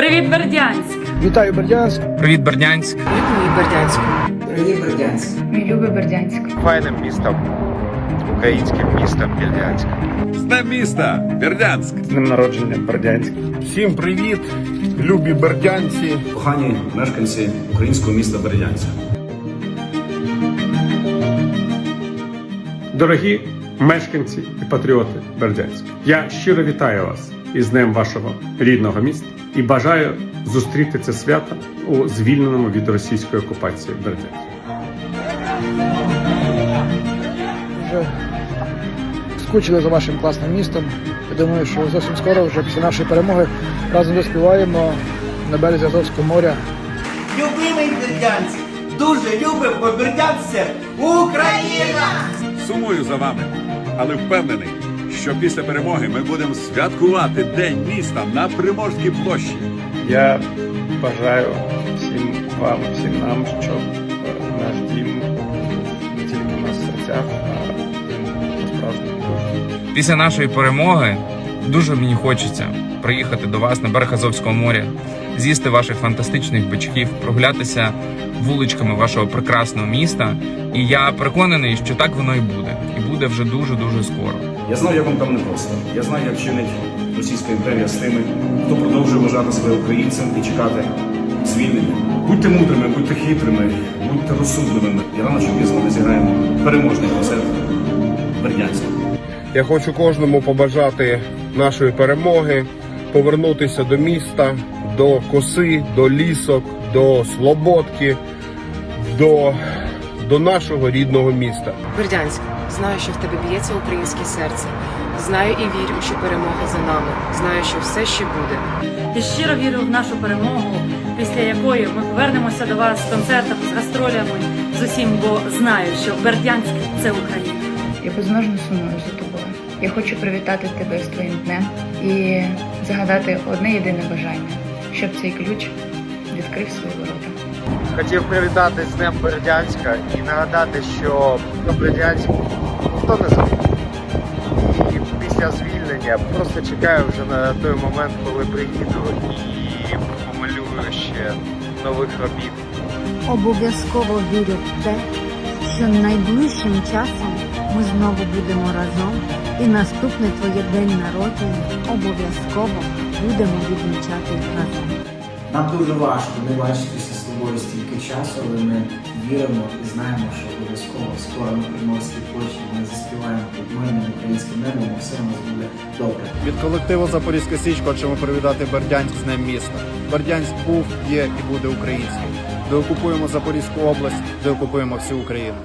Привіт, Бердянськ! Вітаю Бердянськ. Привіт, Бердянськ. Привіт, Бердянськ. Привіт, Бердянськ. Мій любий Бердянськ. файним містом, українським містом Бердянськ. З Днем міста Бердянськ. З днем народження Бердянськ. Всім привіт, любі бердянці. Кохані мешканці українського міста Бердянська. Дорогі мешканці і патріоти Бердянська, я щиро вітаю вас із Днем вашого рідного міста і бажаю зустріти це свято у звільненому від російської окупації Бердянську. Дуже скучили за вашим класним містом. Я думаю, що зовсім скоро, вже після нашої перемоги, разом заспіваємо на березі Азовського моря. Любимий Бердянськ. Дуже любимо, бо Бердянськ Україна! Сумую за вами, але впевнений, що після перемоги ми будемо святкувати День міста на Приморській площі. Я бажаю всім вам, всім нам, щоб е, наш дім не тільки у нас серцях, а він по-справжньому. Після нашої перемоги дуже мені хочеться приїхати до вас на берег Азовського моря, з'їсти ваших фантастичних бичків, прогулятися вуличками вашого прекрасного міста. І я переконаний, що так воно і буде. І буде вже дуже дуже скоро. Я знаю, як вам там непросто. Я знаю, як чинить Російська імперія з тими, хто продовжує вважати себе українцем і чекати звільнення. Будьте мудрими, будьте хитрими, будьте розсудливими. І рано чи пізно ми зіграємо переможний концерт в Бердянську. Я хочу кожному побажати нашої перемоги, повернутися до міста, до коси, до лісок, до слободки, до, до нашого рідного міста. Бердянськ. Знаю, що в тебе б'ється українське серце. Знаю і вірю, що перемога за нами. Знаю, що все ще буде. І щиро вірю в нашу перемогу, після якої ми повернемося до вас з концертами, з гастролями, з усім, бо знаю, що Бердянськ це Україна. Я безмежно сумую за тобою. Я хочу привітати тебе з твоїм днем і загадати одне єдине бажання, щоб цей ключ відкрив свої ворота. Хотів привітати з Днем Бердянська і нагадати, що про Бердянськ ніхто не забув. І після звільнення просто чекаю вже на той момент, коли приїду нових робіт. Обов'язково вірю в те, що найближчим часом ми знову будемо разом, і наступний твоє день народження обов'язково будемо відмічати разом. Нам дуже важко не бачитися з тобою стільки часу, але ми віримо і знаємо, що обов'язково скоро на Приморській площі ми заспіваємо під мирним українським небом, і все у нас буде добре. Від колективу Запорізька Січ хочемо привітати Бердянськ з Днем міста. Бердянськ був, є і буде українським. Деокупуємо Запорізьку область, деокупуємо всю Україну.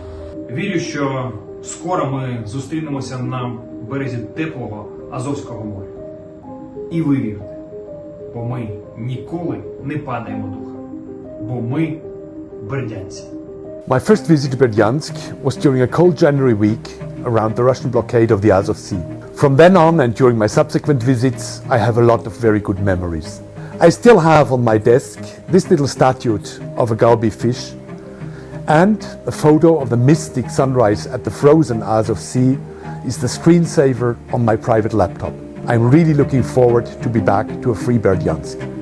Вірю, що скоро ми зустрінемося на березі теплого Азовського моря. І ви вірте, бо ми ніколи не падаємо духом, бо ми бердянці. My first visit to Berdyansk was during a cold January week around the Russian blockade of the Azov Sea. From then on and during my subsequent visits, I have a lot of very good memories. I still have on my desk this little statue of a galbi fish and a photo of the mystic sunrise at the frozen Azov Sea is the screensaver on my private laptop. I'm really looking forward to be back to a free Berdyansk.